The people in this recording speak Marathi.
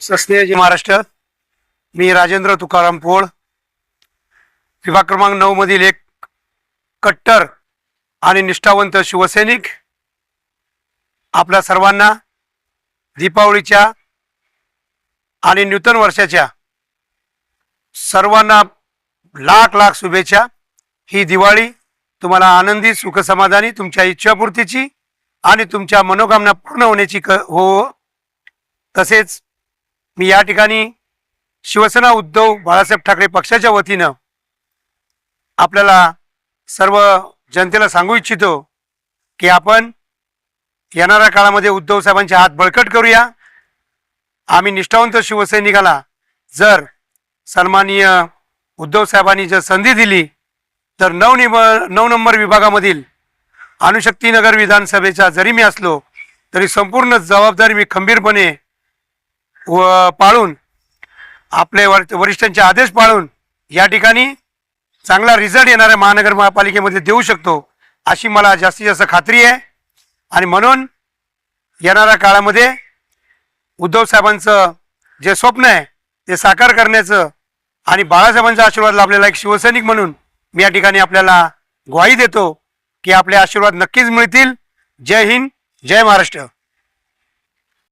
सस्नेहजी महाराष्ट्र मी राजेंद्र तुकाराम पोळ. विभाग क्रमांक नऊ मधील एक कट्टर आणि निष्ठावंत शिवसैनिक. आपल्या सर्वांना दीपावलीच्या आणि नूतन वर्षाच्या सर्वांना लाख लाख शुभेच्छा. ही दिवाळी तुम्हाला आनंदी सुखसमाधानी तुमच्या इच्छापूर्तीची आणि तुमच्या मनोकामना पूर्ण होण्याची क हो तसेच मी या ठिकाणी शिवसेना उद्धव बाळासाहेब ठाकरे पक्षाच्या वतीनं आपल्याला सर्व जनतेला सांगू इच्छितो की आपण येणाऱ्या काळामध्ये उद्धव साहेबांचे हात बळकट करूया. आम्ही निष्ठावंत शिवसैनिकाला जर सन्माननीय उद्धव साहेबांनी जर संधी दिली तर नऊ निम नऊ नंबर विभागामधील अणुशक्तीनगर विधानसभेचा जरी मी असलो तरी संपूर्ण जबाबदारी मी खंबीरपणे व पाळून आपले वर वरिष्ठांचे आदेश पाळून या ठिकाणी चांगला रिझल्ट येणाऱ्या महानगर महापालिकेमध्ये देऊ शकतो अशी मला जास्तीत जास्त खात्री आहे. आणि म्हणून येणाऱ्या काळामध्ये उद्धव साहेबांचं जे स्वप्न आहे ते साकार करण्याचं आणि बाळासाहेबांचा आशीर्वाद लाभलेला एक शिवसैनिक म्हणून मी या ठिकाणी आपल्याला ग्वाही देतो की आपले आशीर्वाद नक्कीच मिळतील. जय हिंद जय महाराष्ट्र.